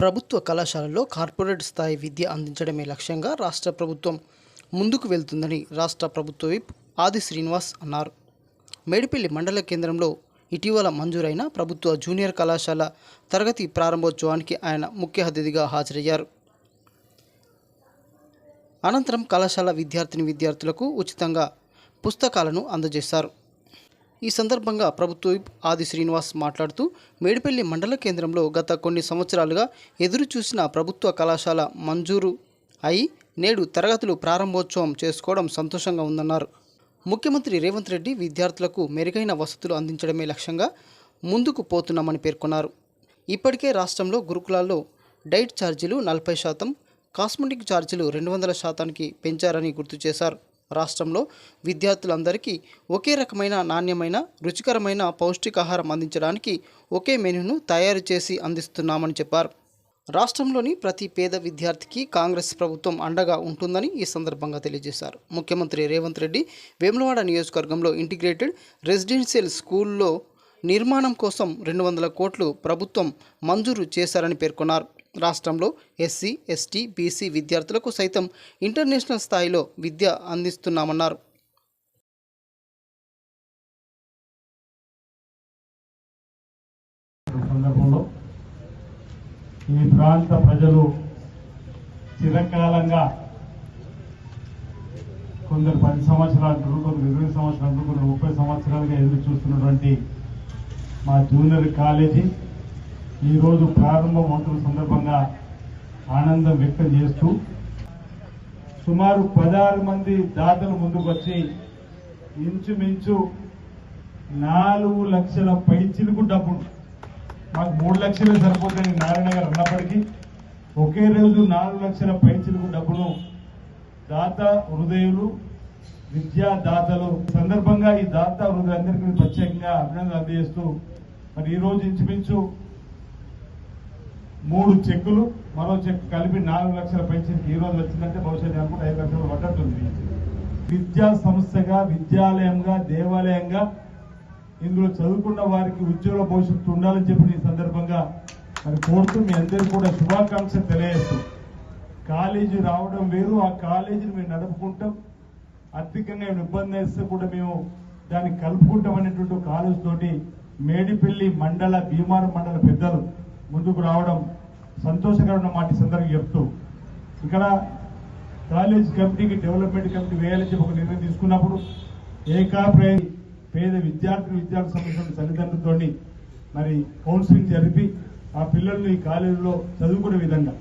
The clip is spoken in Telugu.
ప్రభుత్వ కళాశాలల్లో కార్పొరేట్ స్థాయి విద్య అందించడమే లక్ష్యంగా రాష్ట్ర ప్రభుత్వం ముందుకు వెళ్తుందని రాష్ట్ర ప్రభుత్వ విప్ ఆది శ్రీనివాస్ అన్నారు. మేడిపల్లి మండల కేంద్రంలో ఇటీవల మంజూరైన ప్రభుత్వ జూనియర్ కళాశాల తరగతి ప్రారంభోత్సవానికి ఆయన ముఖ్య అతిథిగా హాజరయ్యారు. అనంతరం కళాశాల విద్యార్థిని విద్యార్థులకు ఉచితంగా పుస్తకాలను అందజేశారు. ఈ సందర్భంగా ప్రభుత్వ ఆది శ్రీనివాస్ మాట్లాడుతూ మేడిపల్లి మండల కేంద్రంలో గత కొన్ని సంవత్సరాలుగా ఎదురు చూసిన ప్రభుత్వ కళాశాల మంజూరు అయి నేడు తరగతులు ప్రారంభోత్సవం చేసుకోవడం సంతోషంగా ఉందన్నారు. ముఖ్యమంత్రి రేవంత్ రెడ్డి విద్యార్థులకు మెరుగైన వసతులు అందించడమే లక్ష్యంగా ముందుకు పోతున్నామని పేర్కొన్నారు. ఇప్పటికే రాష్ట్రంలో గురుకులాల్లో డైట్ ఛార్జీలు నలభై శాతం కాస్మెటిక్ ఛార్జీలు రెండు వందల శాతానికి పెంచారని గుర్తు చేశారు. రాష్ట్రంలో విద్యార్థులందరికీ ఒకే రకమైన నాణ్యమైన రుచికరమైన పౌష్టికాహారం అందించడానికి ఒకే మెనూను తయారు చేసి అందిస్తున్నామని చెప్పారు. రాష్ట్రంలోని ప్రతి పేద విద్యార్థికి కాంగ్రెస్ ప్రభుత్వం అండగా ఉంటుందని ఈ సందర్భంగా తెలియజేశారు. ముఖ్యమంత్రి రేవంత్ రెడ్డి వేములవాడ నియోజకవర్గంలో ఇంటిగ్రేటెడ్ రెసిడెన్షియల్ స్కూల్లో నిర్మాణం కోసం రెండు వందల కోట్లు ప్రభుత్వం మంజూరు చేశారని పేర్కొన్నారు. రాష్ట్రంలో ఎస్సీ ఎస్టీ బీసీ విద్యార్థులకు సైతం ఇంటర్నేషనల్ స్థాయిలో విద్య అందిస్తున్నామన్నారు. ఈ ప్రాంత ప్రజలు చిరకాలంగా కొందరు పది సంవత్సరాలు అంటారు కొందరు ఇరవై సంవత్సరాలు కొందరు ముప్పై సంవత్సరాలుగా ఎదురు చూస్తున్నటువంటి మా జూనియర్ కాలేజీ ఈరోజు ప్రారంభం అవుతున్న సందర్భంగా ఆనందం వ్యక్తం చేస్తూ సుమారు పదహారు మంది దాతలు ముందుకు వచ్చి ఇంచుమించు నాలుగు లక్షల పైచిలుకు డబ్బులు మాకు మూడు లక్షలే సరిపోతుంది నారాయణ గారు అన్నప్పటికీ ఒకే రోజు నాలుగు లక్షల పైచిలుకు డబ్బును దాత హృదయులు విద్యా దాతలు సందర్భంగా ఈ దాత హృదయులందరికీ ప్రత్యేకంగా అభినందనలు అందజేస్తూ మరి ఈరోజు ఇంచుమించు మూడు చెక్కులు మరో చెక్ కలిపి నాలుగు లక్షల పెన్షన్ ఈ రోజు వచ్చిందంటే బహుశా అనుకుంటే ఐదు లక్షలు పడ్డట్టుంది విద్యా సంస్థగా విద్యాలయంగా దేవాలయంగా ఇందులో చదువుకున్న వారికి ఉద్యోగ భవిష్యత్తు ఉండాలని చెప్పి ఈ సందర్భంగా మరి కోరుతూ మీ అందరికీ కూడా శుభాకాంక్షలు తెలియజేస్తూ కాలేజీ రావడం వేరు ఆ కాలేజీని మేము నడుపుకుంటాం. ఆర్థికంగా ఇబ్బంది వేస్తే కూడా మేము దాన్ని కలుపుకుంటాం అనేటువంటి ఒక కాలేజ్ తోటి మేడిపల్లి మండల భీమారం మండల పెద్దలు ముందుకు రావడం సంతోషకరమైన మాట సందర్భం సందర్భంగా చెప్తూ ఇక్కడ కాలేజ్ కమిటీకి డెవలప్మెంట్ కమిటీ వేయాలని చెప్పి ఒక నిర్ణయం తీసుకున్నప్పుడు ఏకాప్రయ పేద విద్యార్థులు విద్యార్థి సంబంధించిన తల్లిదండ్రులతో మరి కౌన్సిలింగ్ జరిపి ఆ పిల్లల్ని ఈ కాలేజీలో చదువుకునే విధంగా